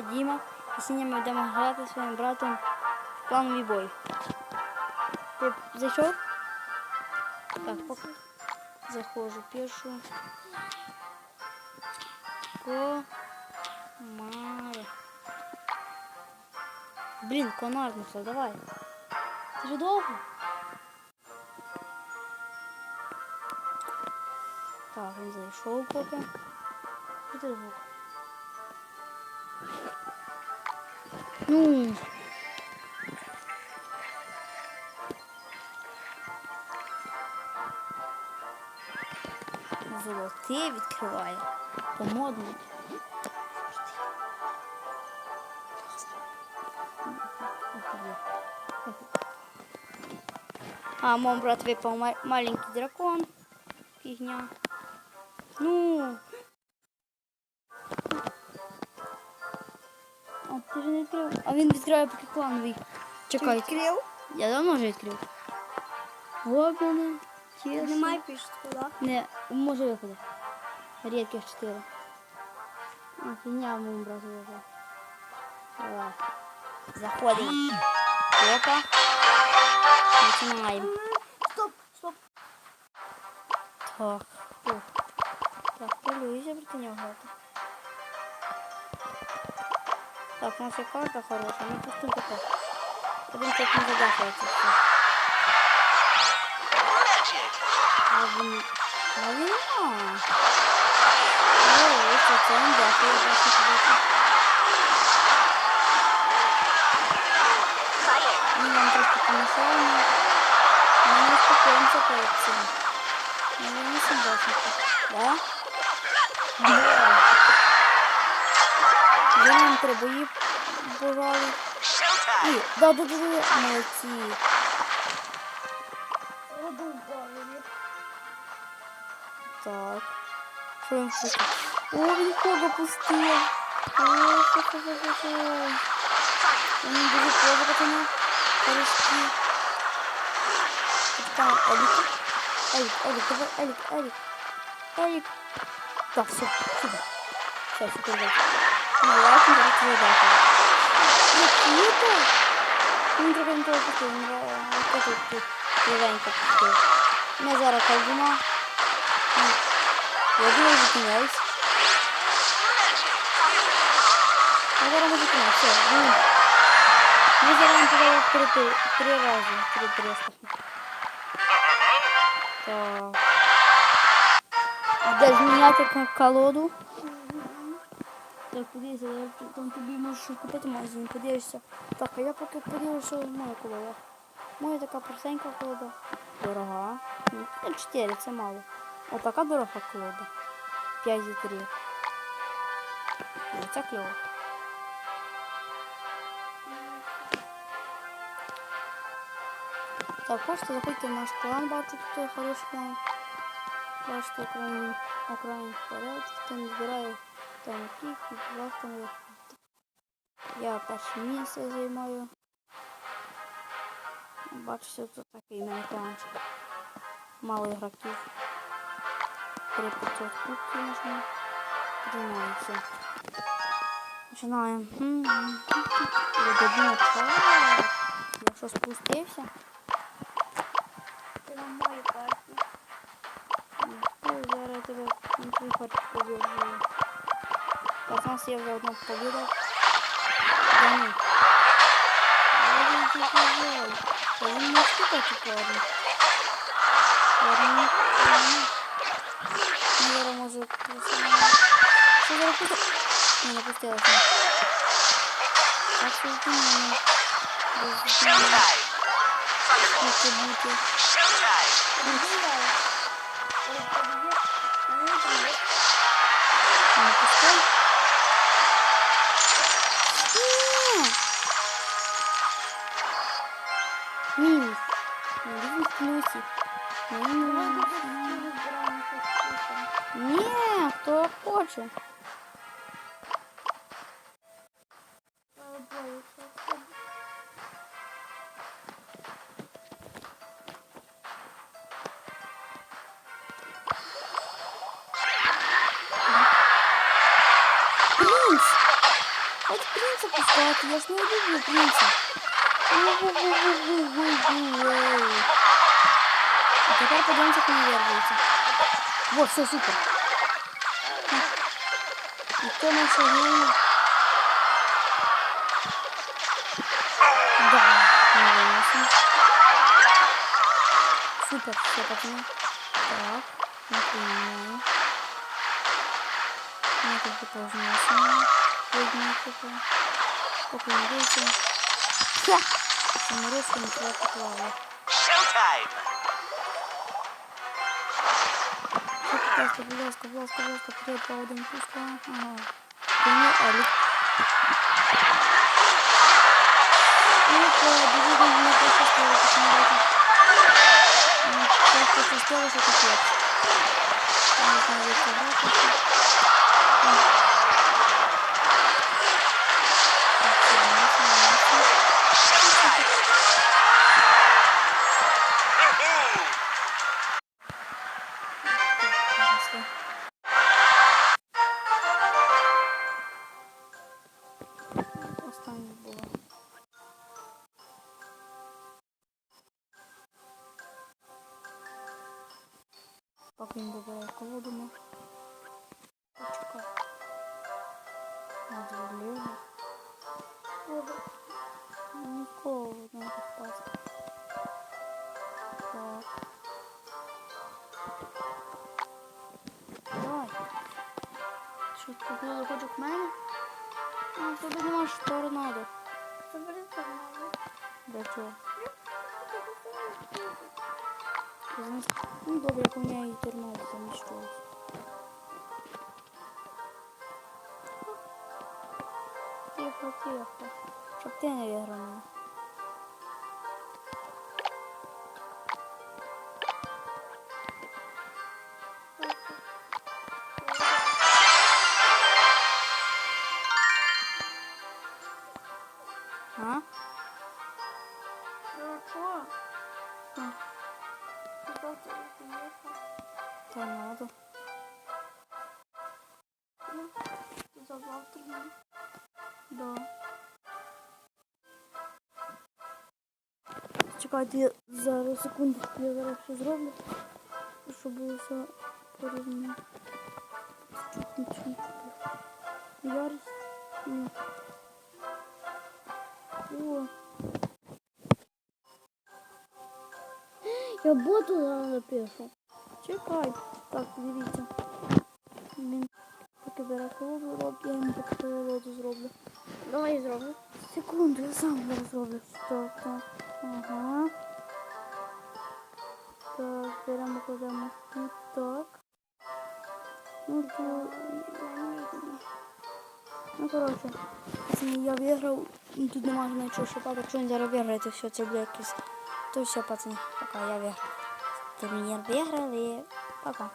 звати Діма. І сьогодні ми йдемо грати зі своїм братом в клановий бой. Ти зайшов? Так, поки заходжу. Пишу. Комар. Блін, конар написав, давай. Ти ж довго? Так, він зайшов поки. Що Ну. Золотий відкриває. По-модному. А, мой брат выпал ма- маленький дракон. Фигня. Ну. Не відкрив. А він відкриває поки клановий. Чекай. Відкрив? Я давно вже відкрив. Гоблини. Чесно. Немає пішки, да? Не, може виходить. Рідких чотири. А, фігня в моєму брату вже. Давай. Заходимо. Опа. Починаємо. Стоп, стоп. Так. О. Так, полюйся проти нього Так, у нас є карта хороша, ну пустим таке. Один так не задахується все. А він... А він... А. Ой, це це він дякую, бачу, тобі. Ми нам трошки помішаємо. Ми не успокоїмося перед цим. Ми не собачники. Да? Да. Я нам три бої бували. І, да, да, да, да, молодці. Так. Що він пустив? О, він кого пустив. О, хо хо хо хо хо Він дуже кого пацана. Корешки. Так, Елік. Елік, Елік, давай, Елік, Елік. Елік. Так, все, сюда. Все, сюда, давай. Ну, я очень даже тебе дати. Ну, круто. Він трохи не того пустив, він ось тут тут кривенько пустив. Ми зараз колдуна. Я думаю, зупиняюсь. Я зараз можу зупиняюсь, все, ну. Ми зараз подали три, три, три рази, три треска. Так. Де зміняти к- колоду? Так, подивися, я т- там тобі можеш купити в магазині, подивишся. Так, а я поки подивлюся, що моя колода. Моя така простенька колода. Дорога. Ну, 4, це мало. Отака дорога колода. 5 зі 3. Це кльово. Так, можете заходьте в наш клан, бачу, тут хороший клан. Бачите, окраїн, окраїн вперед, хто не збирає там кік, і там. Я перше місце займаю. Бачите, тут такий в мене. Мало ігроків. 3500 кубків можна. Починаємо Починаємо. Час. Якщо спустився, Ти на мою партію. Ой, зараз я тебе на твій харт побіжу. Так, у нас є вже одна побіда. Да ну. Ой, він тут лежав. Та він не скупати парень. Парень, парень. Ну, зараз може... Що зараз буде? Не, не пустилася. Так, що ти мене? Без мене. Скільки бути? Принц! От принца пускати, я ж не люблю принца. Ой-ой-ой-ой-ой-ой. А тепер подивимося, як він вирвається. Вот, все, супер. І хто наша героїня? Да, не вынесем. Супер, все, пацаны. Так, не принимаю. Мы тут тоже носим. Видно, типа. Попробуйте. Ха! Саморез не туда поплавал. Showtime! Пожалуйста, пожалуйста, пожалуйста, пожалуйста, привет, по один пуска. Ага. Привет, Алик. Опа, диви, мне пощастило, посмотрите. М, Так пощастило, что капец. Я не знаю, как собраться. Поки він добирає колоду, ми почекай. Надвірливо. Нікого не попасти. Так. Давай. Що ти купила заходжу к мене? А, тобі нема ж торнадо. Забери торнадо. Для чого? Yazmış. Bunu da Japonya'ya giderim abi demiş doğru. Yaprak yaprak. Çok denir yaramına. Куди ти поїхав? Торнадо. Ну, ти забрав торнадо. Да. Чекайте, я зараз секунду, я зараз все зроблю, щоб було все порівняно. Чуть нічого не купив. Ярість. Ні. О. Я боту зараз напишу. Чекай. Так, дивіться. Він поки бере колоду роблю, я йому поки колоду зроблю. Давай зроблю. Секунду, я сам зараз зроблю. Так, так. Ага. Так, беремо, кладемо тут так. Ну, то... Ну, коротше, пацани, я виграв. Ну, Тут немає нічого шукати. Якщо він зараз виграє, то все, це буде якийсь. То все, пацани, пока я виграв. Турнір виграли. Пока.